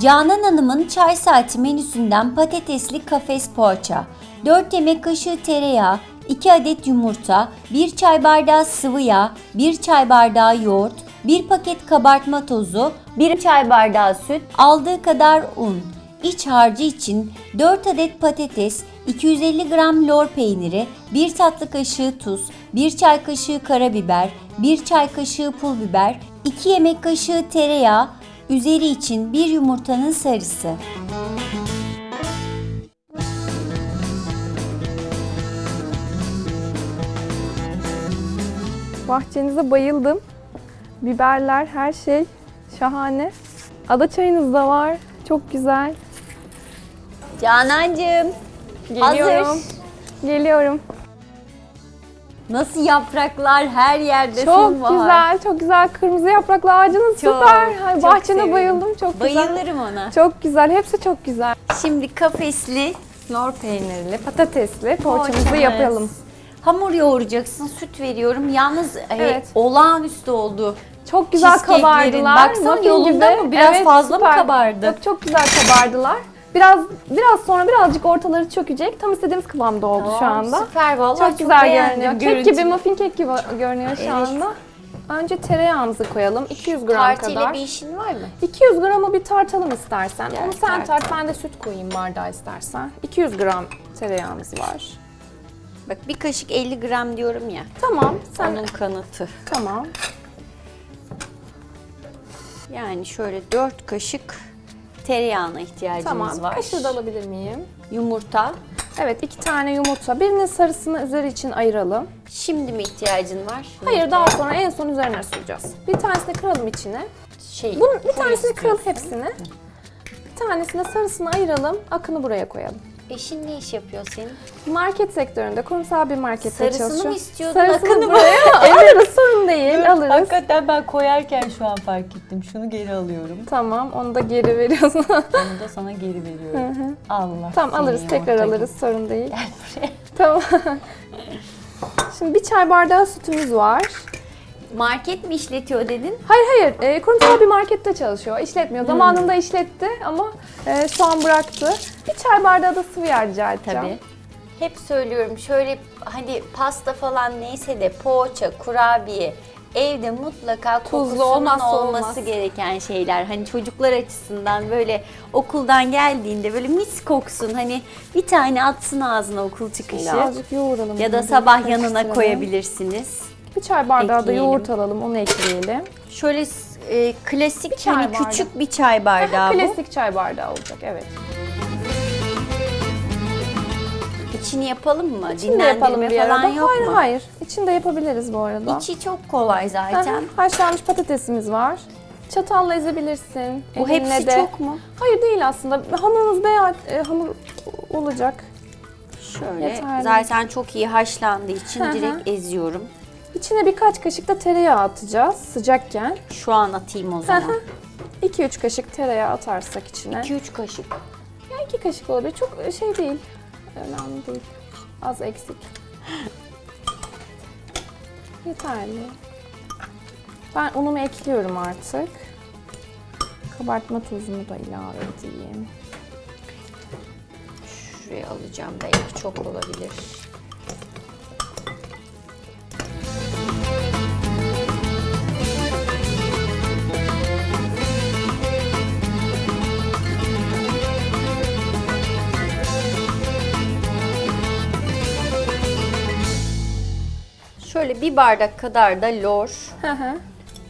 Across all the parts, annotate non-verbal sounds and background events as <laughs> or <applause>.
Canan Hanım'ın çay saati menüsünden patatesli kafes poğaça, 4 yemek kaşığı tereyağı, 2 adet yumurta, 1 çay bardağı sıvı yağ, 1 çay bardağı yoğurt, 1 paket kabartma tozu, 1 çay bardağı süt, aldığı kadar un. İç harcı için 4 adet patates, 250 gram lor peyniri, 1 tatlı kaşığı tuz, 1 çay kaşığı karabiber, 1 çay kaşığı pul biber, 2 yemek kaşığı tereyağı, üzeri için 1 yumurtanın sarısı. Bahçenize bayıldım. Biberler, her şey şahane. Ada çayınız da var. Çok güzel. Canancığım, Geliyorum. Hazır. Geliyorum. Nasıl yapraklar her yerde Çok sonbahar. güzel, çok güzel. Kırmızı yapraklı ağacınız Çok, süper. Ay, çok bahçene seviyorum. bayıldım. Çok güzel. Bayılırım ona. Çok güzel. Hepsi çok güzel. Şimdi kafesli Lor peynirli, patatesli poğaçamızı poğaçamız. yapalım. Hamur yoğuracaksın, süt veriyorum. Yalnız e, Evet. olağanüstü oldu. Çok güzel Cheesecake'lerin. kabardılar. Baksana Muffin yolunda mı? Biraz fazla mı kabardı? Yok çok güzel kabardılar. Biraz biraz sonra birazcık ortaları çökecek. Tam istediğimiz kıvamda oldu şu anda. Süper vallahi Çok, güzel beğendim görünüyor. Kek gibi, muffin kek gibi görünüyor şu Evet. anda. Önce tereyağımızı koyalım. 200 gram Tartıyla kadar. bir işin var mı? 200 gramı bir tartalım istersen. Gel, Onu sen tart. tart, ben de süt koyayım bardağa istersen. 200 gram tereyağımız var. Bak bir kaşık 50 gram diyorum ya. Tamam, sen Onun kanıtı. tamam. Yani şöyle 4 kaşık tereyağına ihtiyacımız Tamam. var. Kaşığı da alabilir miyim? Yumurta. Evet, iki tane yumurta. Birinin sarısını üzeri için ayıralım. Şimdi mi ihtiyacın var? Hayır, daha sonra en son üzerine süreceğiz. Bir tanesini kıralım içine. Şey, Bunun bir tanesini kıralım hepsini. Bir tanesine sarısını ayıralım, akını buraya koyalım. Eşin ne iş yapıyor senin? Market sektöründe, kurumsal bir markette Sarısını çalışıyor. mı istiyordun, Sarısını akını mı? <laughs> alırız, sorun değil, alırız. Hakikaten ben koyarken şu an fark ettim. Şunu geri alıyorum. Tamam, onu da geri veriyorsun. Onu da sana geri veriyorum. Allah tamam, alırız, tekrar yumurta alırız, sorun değil. Gel buraya. Tamam. <laughs> Şimdi bir çay bardağı sütümüz var. Market mi işletiyor dedin? Hayır hayır, e, kurumsal bir markette çalışıyor. İşletmiyor. Zamanında işletti ama e, şu an bıraktı. Bir çay bardağı da sıvı yağ rica edeceğim. Tabii. Hep söylüyorum şöyle hani pasta falan neyse de poğaça, kurabiye evde mutlaka Tuzlu kokusunun olmazsa olması olmaz. gereken şeyler. Hani çocuklar açısından böyle okuldan geldiğinde böyle mis koksun. Hani bir tane atsın ağzına okul çıkışı. Birazcık yoğuralım. Ya da bunu, sabah yanına karıştıralım. koyabilirsiniz. Bir çay bardağı da Ekleyelim. yoğurt alalım, onu ekleyelim. Şöyle e, klasik çay hani bardağı. küçük bir çay bardağı bu. Klasik çay bardağı olacak, evet. İçini yapalım mı? İçini de yapalım bir falan arada. yok hayır mu? hayır, içini de yapabiliriz bu arada. İçi çok kolay zaten. Haşlanmış patatesimiz var. Çatalla ezebilirsin. Bu Elinle hepsi de. çok mu? Hayır değil aslında. Hamurumuz beyaz e, hamur olacak. Şöyle Yeterli. zaten çok iyi haşlandığı için Hı hı. direkt eziyorum. İçine birkaç kaşık da tereyağı atacağız sıcakken. Şu an atayım o zaman. 2-3 kaşık tereyağı atarsak içine. 2-3 kaşık. Ya 2 kaşık olabilir. Çok şey değil. Önemli değil. Az eksik. Yeterli. Ben unumu ekliyorum artık. Kabartma tuzumu da ilave edeyim. Şuraya alacağım belki çok olabilir. Bir bardak kadar da lor. Hı hı.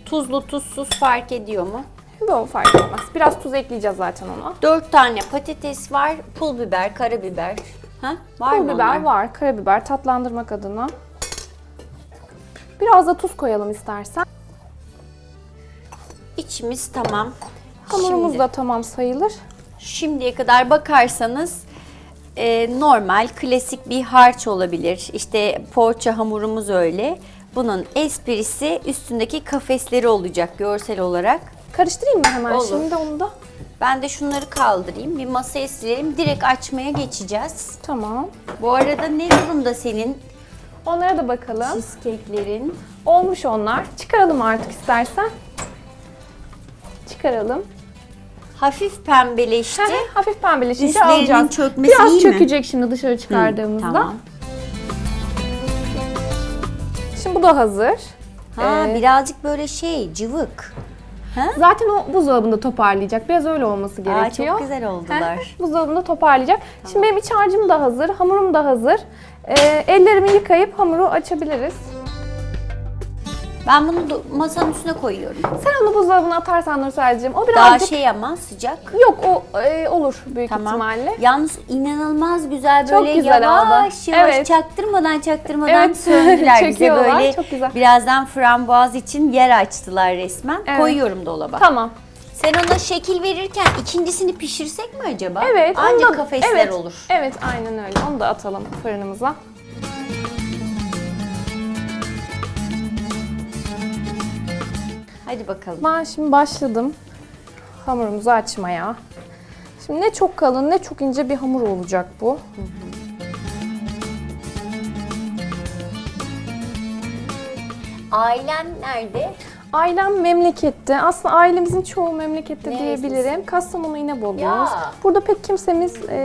Tuzlu tuzsuz fark ediyor mu? Bu fark etmez. Biraz tuz ekleyeceğiz zaten ona. 4 tane patates var, pul biber, karabiber. Ha? Var Pul mı biber onlar? var, karabiber tatlandırmak adına. Biraz da tuz koyalım istersen. İçimiz tamam. Hamurumuz Şimdi- da tamam sayılır. Şimdiye kadar bakarsanız e, normal, klasik bir harç olabilir. İşte poğaça hamurumuz öyle. Bunun esprisi üstündeki kafesleri olacak görsel olarak. Karıştırayım mı hemen Olur. şimdi onu da? Ben de şunları kaldırayım. Bir masaya silelim. Direkt açmaya geçeceğiz. Tamam. Bu arada ne durumda senin Onlara da bakalım. cheesecake'lerin? Olmuş onlar. Çıkaralım artık istersen. Çıkaralım. Hafif pembeleşti. Hafif pembeleşince Üstlerinin alacağız. çökmesi Biraz iyi mi? çökecek şimdi dışarı çıkardığımızda. Tamam. Şimdi bu da hazır. Ha Ee, birazcık böyle şey cıvık. Zaten o buzdolabında toparlayacak. Biraz öyle olması Aa, gerekiyor. çok güzel oldular. Buzdolabında toparlayacak. Şimdi benim iç harcım da hazır, hamurum da hazır. Ee, ellerimi yıkayıp hamuru açabiliriz. Ben bunu masanın üstüne koyuyorum. Sen onu buzdolabına atarsan Nursel'cim o Daha birazcık... şey ama sıcak. Yok o e, olur büyük Tamam. ihtimalle. Yalnız inanılmaz güzel Çok böyle güzel yavaş oldu. yavaş Evet. çaktırmadan çaktırmadan Evet. <laughs> söndüler bize Çekiyorlar, böyle. çok güzel. Birazdan frambuaz için yer açtılar resmen. Evet. Koyuyorum dolaba. Tamam. Sen ona şekil verirken ikincisini pişirsek mi acaba? Evet. onu Ancak da- kafesler evet, olur. Evet aynen öyle. Onu da atalım fırınımıza. Hadi bakalım. Ben şimdi başladım hamurumuzu açmaya. Şimdi ne çok kalın ne çok ince bir hamur olacak bu. Ailen nerede? Ailem memlekette. Aslında ailemizin çoğu memlekette Neresi? diyebilirim. Kastamonu İnebolu'yuz. Ya. Burada pek kimsemiz e,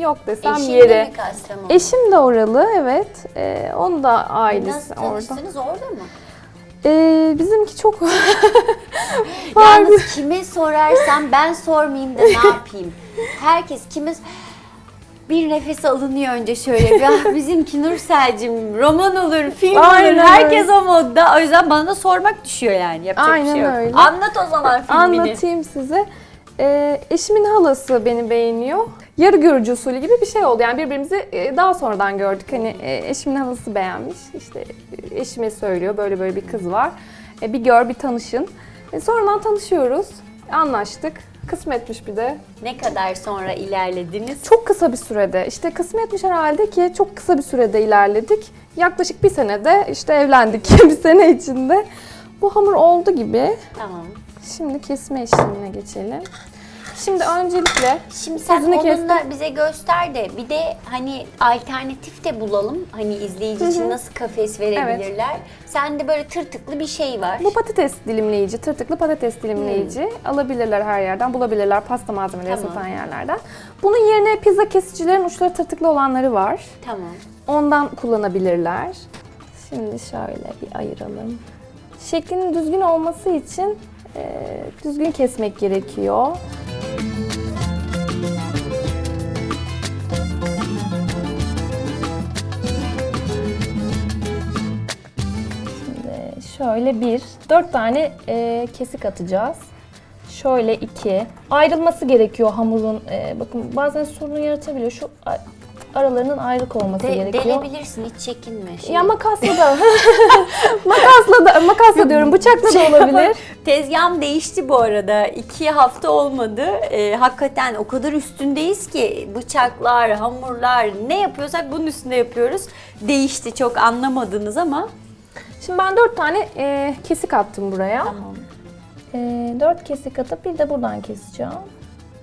yok desem Eşin de yeri. mi Kastamonu? Eşim de oralı evet. E, onun da Nasıl ailesi orada. tanıştınız orada mı? E, bizimki çok <laughs> Yalnız kime sorarsam ben sormayayım da ne <laughs> yapayım? Herkes kime bir nefes alınıyor önce şöyle bir ah bizimki Nursel'cim roman olur, film Aynen olur. Herkes o modda. O yüzden bana da sormak düşüyor yani. Yapacak bir Aynen şey yok. öyle. Anlat o zaman filmini. Anlatayım size. Ee, eşimin halası beni beğeniyor. Yarı görücü usulü gibi bir şey oldu. Yani birbirimizi e, daha sonradan gördük. Hani e, eşimin halası beğenmiş. İşte e, eşime söylüyor böyle böyle bir kız var. Bir gör bir tanışın. Sonradan tanışıyoruz. Anlaştık. Kısmetmiş bir de. Ne kadar sonra ilerlediniz? Çok kısa bir sürede. işte kısmetmiş herhalde ki çok kısa bir sürede ilerledik. Yaklaşık bir senede işte evlendik <laughs> bir sene içinde. Bu hamur oldu gibi. Tamam. Şimdi kesme işlemine geçelim. Şimdi öncelikle Şimdi sen Sözünü onunla kestim. bize göster de bir de hani alternatif de bulalım. Hani izleyici için nasıl kafes verebilirler. Sende böyle tırtıklı bir şey var. bu patates dilimleyici, tırtıklı patates dilimleyici alabilirler her yerden, bulabilirler pasta malzemeleri Tamam. satan yerlerden. Bunun yerine pizza kesicilerin uçları tırtıklı olanları var. Tamam. Ondan kullanabilirler. Şimdi şöyle bir ayıralım. Şeklinin düzgün olması için e, düzgün kesmek gerekiyor. Şöyle bir, dört tane e, kesik atacağız. Şöyle iki. Ayrılması gerekiyor hamurun. E, bakın bazen sorun yaratabiliyor. Şu aralarının ayrık olması De- gerekiyor. delebilirsin hiç çekinme. Şey, Ya makasla da. <laughs> <laughs> makasla da makasla diyorum bıçakla da olabilir. <laughs> Tezgahım değişti bu arada. İki hafta olmadı. Ee, hakikaten o kadar üstündeyiz ki bıçaklar, hamurlar ne yapıyorsak bunun üstünde yapıyoruz. Değişti çok anlamadınız ama. Şimdi ben dört tane e, kesik attım buraya. Tamam. E, dört kesik atıp bir de buradan keseceğim.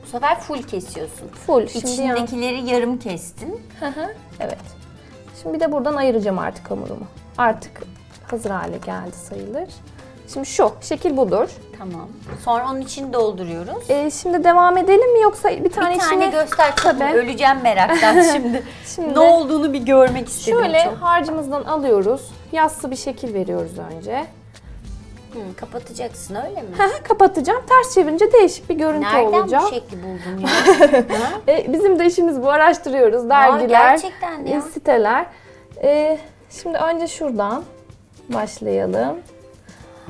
Bu sefer full kesiyorsun. Full. Şimdi yan- İçindekileri yarım kestin. Hı hı, evet. Şimdi bir de buradan ayıracağım artık hamurumu. Artık hazır hale geldi sayılır. Şimdi şu şekil budur. Tamam. Sonra onun için dolduruyoruz. E, şimdi devam edelim mi yoksa bir tane bir tane içine... göster çok Tabii. öleceğim meraktan <laughs> şimdi. Şimdi- ne olduğunu bir görmek istedim Şöyle çok. harcımızdan alıyoruz. Yassı bir şekil veriyoruz önce. Hı, kapatacaksın öyle mi? Kapatacağım. Ters çevirince değişik bir görüntü Nereden olacak. bu şekli buldun ya? <laughs> Ha? E, bizim de işimiz bu. Araştırıyoruz. Dergiler, gerçekten ya. e, siteler. E, şimdi önce şuradan başlayalım.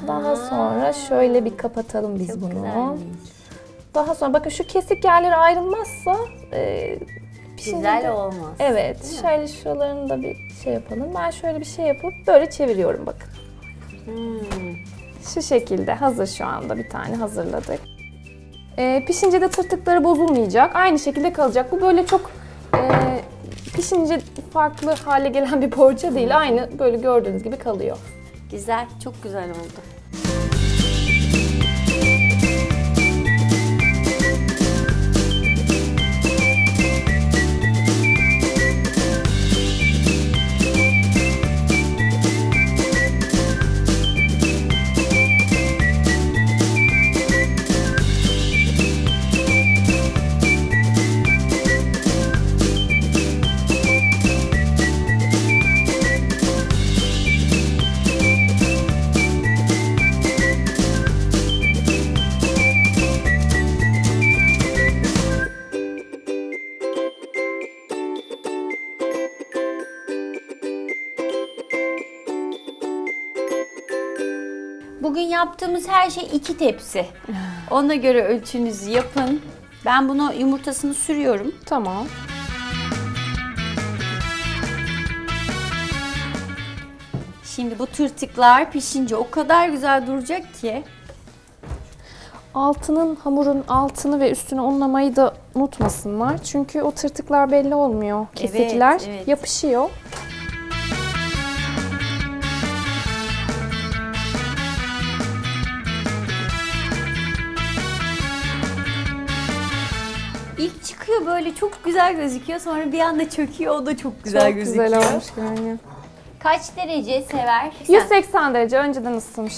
Daha sonra şöyle bir kapatalım biz bunu. Güzelmiş. Daha sonra bakın şu kesik yerleri ayrılmazsa e, Güzel de- olmaz. Evet. Şöyle şuralarını da bir şey yapalım. Ben şöyle bir şey yapıp böyle çeviriyorum bakın. Hmm. Şu şekilde hazır şu anda bir tane hazırladık. Ee, pişince de tırtıkları bozulmayacak. Aynı şekilde kalacak. Bu böyle çok e, pişince farklı hale gelen bir poğaça değil. Aynı böyle gördüğünüz gibi kalıyor. Güzel, çok güzel oldu. Yaptığımız her şey iki tepsi. Ona göre ölçünüzü yapın. Ben bunu yumurtasını sürüyorum. Tamam. Şimdi bu tırtıklar pişince o kadar güzel duracak ki. Altının, hamurun altını ve üstünü unlamayı da unutmasınlar. Çünkü o tırtıklar belli olmuyor. Kesikler evet. yapışıyor. İlk çıkıyor böyle çok güzel gözüküyor. Sonra bir anda çöküyor. O da çok güzel Çok gözüküyor. güzel olmuş görünüyor. Kaç derece sever? Sen. 180 derece önceden ısıtmış.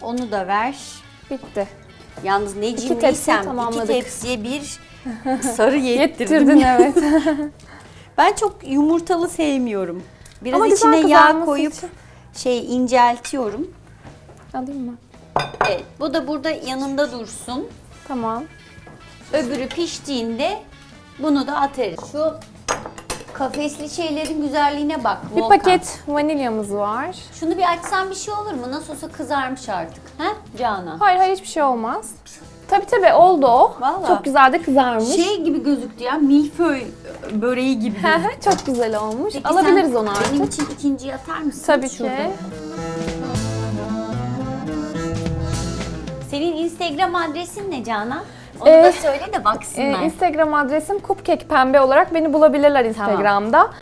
Onu da ver. Bitti. Yalnız ne tepsiyi cimriysem iki tamamladık. tepsiye bir sarı <laughs> yettirdim. Yettirdin evet. <laughs> Ben çok yumurtalı sevmiyorum. Biraz Ama güzel içine yağ kızarması koyup için. şey inceltiyorum. Alayım mı? Evet, bu da burada yanında dursun. Tamam. Öbürü piştiğinde bunu da atarız. Şu kafesli şeylerin güzelliğine bak. Bir Volkan. paket vanilyamız var. Şunu bir açsam bir şey olur mu? Nasıl olsa kızarmış artık. He Canan? Hayır hayır hiçbir şey olmaz. Tabii tabii oldu o. Vallahi. Çok güzel de kızarmış. Şey gibi gözüktü ya. Milföy böreği gibi. Çok güzel olmuş. Peki Alabiliriz sen onu artık. Benim için ikinciyi atar mısın? Tabii Şurada. Senin Instagram adresin ne Canan? Onu Ee, da söyle de Ee, baksınlar. Instagram adresim cupcake pembe olarak beni bulabilirler Instagram'da.